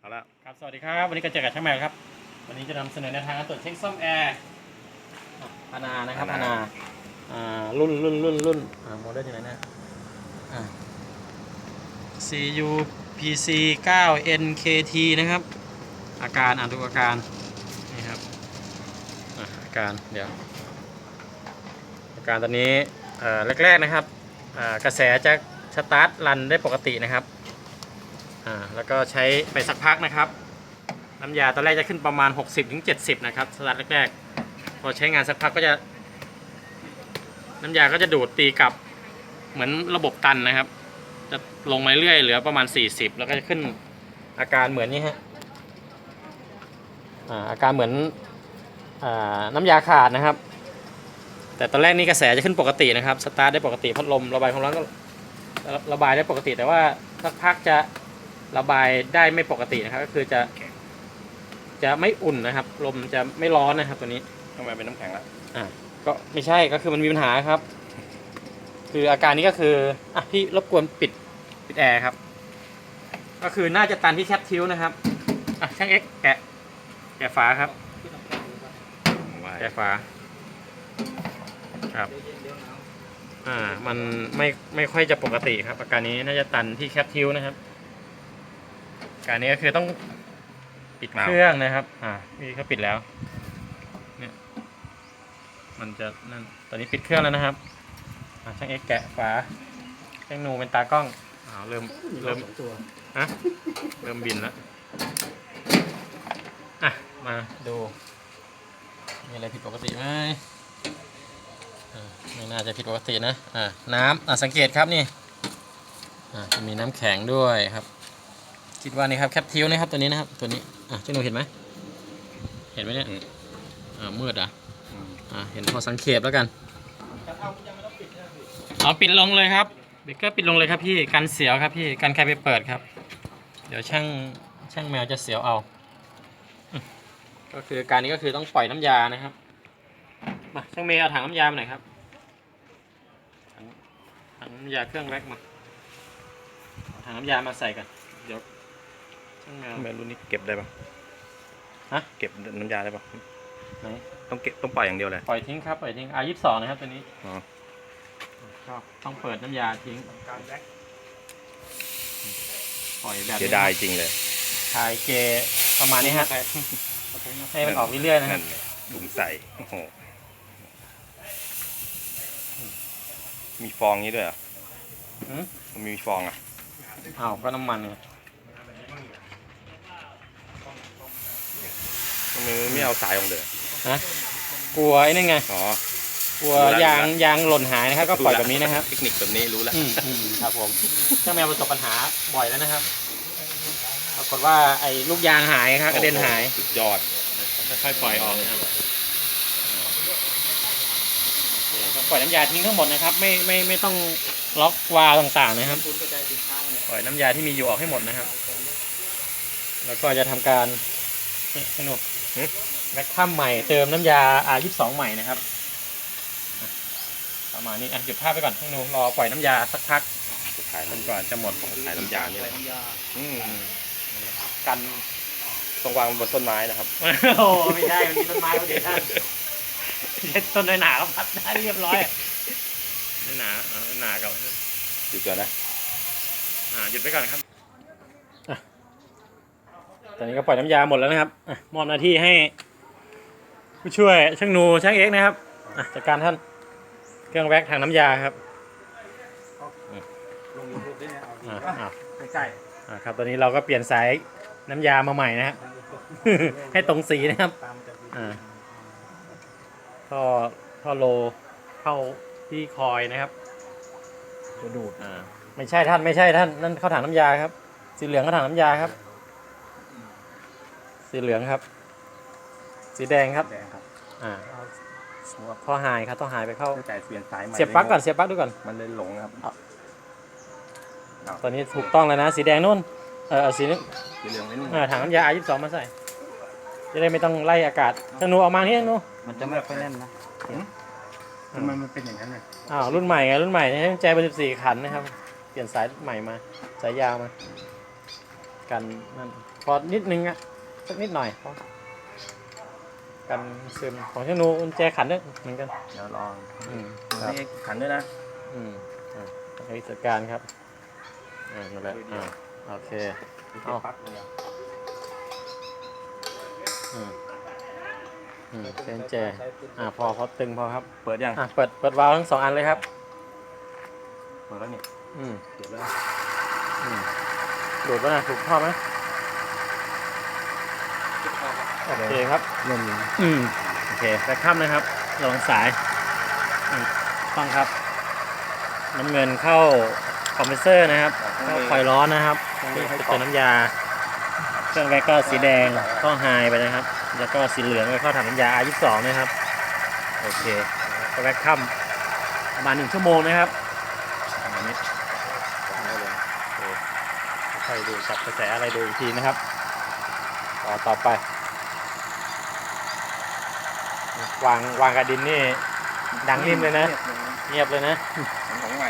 เอาละครับ สวัสดีครับ วันนี้ก็เจอกับช่างแมวครับ วันนี้จะนำเสนอแนวทางการตรวจเช็คซ่อมแอร์อะพานานะครับพานาอ่ารุ่นรุ่นรุ่นรุ่นอ่าโมเดลที่ไหนนะอ่า CU PC 9 NKT นะครับ อาการอ่านดูอาการ นี่ครับอะอาการ เดี๋ยว อาการตอนนี้เอ่อแรก ๆ นะครับอ่ากระแสจะสตาร์ทรันได้ปกตินะครับ อ่าแล้วก็ใช้ไปสักพักนะครับ น้ำยาตอนแรกจะขึ้นประมาณ 60-70ถึง70นะครับสตาร์ทแรกๆพอใช้งานสักพักก็จะ น้ำยาก็จะดูดตีกลับเหมือนระบบตันนะครับ จะลงมาเรื่อยเหลือประมาณ 40 แล้วก็จะขึ้นอาการเหมือนนี้ฮะอ่าอาการเหมือนอ่าน้ำยาขาดนะครับ แต่ตอนแรกนี่กระแสจะขึ้นปกตินะครับสตาร์ทได้ปกติพัดลมระบายความร้อนก็ระบายได้ปกติแต่ว่าสักพักจะ ระบายได้ไม่ปกตินะครับ ก็คือจะ จะไม่อุ่นนะครับ ลมจะไม่ร้อนนะครับ ตัวนี้ทำไมเป็นน้ำแข็งละอ่าก็ไม่ใช่ก็คือมันมีปัญหาครับ คืออาการนี้ก็คืออะพี่รบกวนปิดปิดแอร์ครับ ก็คือน่าจะตันที่แคปทิวนะครับอะช่างเอ็กแกะแกะฝาครับไว้แกะฝาครับ อ่า มันไม่ไม่ค่อยจะปกติครับ อาการนี้น่าจะตันที่แคปทิวนะครับอา การนี้ก็คือต้องปิดเครื่องนะครับ อ่าพี่เขาปิดแล้ว เนี่ยมันจะนั่นตอนนี้ปิดเครื่องแล้วนะครับอ่าช่างเอ็กแกะฝาช่างนูเป็นตากล้องอ้าวเริ่มเริ่มฮะเริ่มบินแล้วอะมาดูมีอะไรผิดปกติไหมอ่าไม่น่าจะผิดปกตินะ อ่าน้ำอ่าสังเกตครับนี่ อ่าจะมีน้ำแข็งด้วยครับ คิดว่านี่ครับแคปทิวนะครับตัวนี้นะครับตัวนี้อะช่างนูเห็นไหมเห็นไหมเนี่ยอ่ามืดอะอ่าเห็นพอสังเกตแล้วกันเอาปิดลงเลยครับเบเกอร์ปิดลงเลยครับพี่กันเสียวครับพี่กันใครไปเปิดครับ เดี๋ยวช่างช่างแมวจะเสียวเอา ก็คือการนี้ก็คือต้องปล่อยน้ำยานะครับมาช่างแมวเอาถังน้ำยามาหน่อยครับถังน้ำยาเครื่องแว็กมาถังน้ำยามาใส่กันเดี๋ยว แมวทำไมรุ่นนี้เก็บได้ปะฮะเก็บน้ำยาได้ปะไหนต้องเก็บต้องปล่อยอย่างเดียวเลยปล่อยทิ้งครับปล่อยทิ้งอายี่สิบสองนะครับตัวนี้อ๋อก็ต้องเปิดน้ำยาทิ้งปล่อยแบบเสียนี้ดายจริงเลยชายเกประมาณนี้ฮะให้มันออกเรื่อยๆนะครับนั่นเลยถุงใส่โอ้โหมีฟองนี้ด้วยเหรอะหืมมันมีฟองอะอ้าวก็น้ำมันไงมั นไม่ไม่เอาสายออกเลยฮะกลัวไอ้นี่ไงอ๋อ กลัวรู้แล้วยางรู้แล้วยางหล่นหายนะครับ ก็ปล่อยแบบนี้นะครับเทคนิคแบบนี้รู้แล้ว อืมอืมครับผมเจ้าแมวประสบปัญหาบ่อยแล้วนะครับปรากฏว่าไอ้ลูกยางหายครับกระเด็นหาย โอ้โสุดยอดค่อยๆปล่อยออกนะครับโอเคต้องปล่อยน้ำยาทิ้งทั้งหมดนะครับ ไม่ไม่ไม่ต้องล็อกวาล์วต่างๆนะครับ ปล่อยน้ำยาที่มีอยู่ออกให้หมดนะครับ แล้วก็จะทำการนี่สนุกหึ แบ็คคัมใหม่เติมน้ำยา R22 ใหม่นะครับอะประมาณนี้อะหยุดภาพไปก่อนให้หนูรอปล่อยน้ำยาสักพักสุดท้ายจมันนกว่าจะหมดขายน้ำยานี่แหละอืมกันต้องวางบนต้นไม้นะครับ โอ้ไม่ใช่มันมีต้นไม้พอดีท่านต้นน้อยหนาก็พัดได้เรียบร้อยไม่หนาอะไม่หนากับหยุดก่อนนะ อ่าหยุดไปก่อนครับอะ ตอนนี้ก็ปล่อยน้ำยาหมดแล้วนะครับอะมอบหน้าที่ให้ผู้ช่วยช่างนูช่างเอ็กซ์นะครับอะจัดการท่านเครื่องแว็กทางน้ำยาครับลงยูทูบได้ไหมเอาอะอะใกล้อะครับตอนนี้เราก็เปลี่ยนสายน้ำยามาใหม่นะครับให้ตรงสีนะครับๆตามจะอ่าท่อท่อโลเข้าที่คอยนะครับจะดูดอ่าไม่ใช่ท่านไม่ใช่ท่านนั่นเข้าถังน้ำยาครับสีเหลืองเข้าถังน้ำยาครับ สีเหลืองครับ สีแดงครับ แดงครับอ่าเอาหัวท่อหายครับท่อหายไปเข้า ตั้งแต่เปลี่ยนสายใหม่เสียบปลั๊กก่อนเสียบปลั๊กดูก่อน มันเลยหลงครับตอนนี้ถูกต้องแล้วนะ สีแดงนู่น เออเอาสีนี้สีเหลืองนิดนึงเออถังน้ำยา R22 มาใส่ จะได้ไม่ต้องไล่อากาศทางหนูเอามาที่ทางหนูมันจะไม่ค่อยแน่นนะทำไมมันเป็นอย่างนั้นเลยอ้าวรุ่นใหม่ไงรุ่นใหม่ใช้กุญแจเบอร์14 ขันนะครับ เปลี่ยนสายใหม่มา สายยาวมา กันนั่นพอนิดนึงอะ สักนิดหน่อยพอกันซึมของช่างนูกุญแจขันด้วยเหมือนกัน เดี๋ยวลองอืมคให้รับเอ็กซ์ขันด้วยนะ อืมอะให้จัดการครับอ่านั่นแหละอ่าโอเค เอาปั๊บเลยนะอืมอืมเจนเจอ่าพอพอตึงพอครับเปิดยังอะเปิดเปิดวาล์วทั้งสองอันเลยครับ เปิดแล้วนี่อืมเปิดแล้วอืมดูดป่ะนะถูกท่อไหม โอเคครับเล่นอยู่อืมโอเคแบคคัมนะครับระวังสายอืมต้องครับ น้ำเงินเข้าคอมเพรสเซอร์นะครับเข้าคอยล์ร้อนนะครับนี่จะเป็นน้ำยา เครื่องแบคก็สีแดงเข้าไฮไปนะครับ แล้วก็สีเหลืองไปเข้าถังน้ำยา R22 นะครับ โอเคก็แบคคัมประมาณหนึ่งชั่วโมงนะครับอันนี้โอเคค่อยดูจับกระแสอะไรดูอีกทีนะครับ ต่อต่อไป วางวางกระดินนี่ดังนิ่มเลยนะ เงียบเลยนะ ของใหม่เลย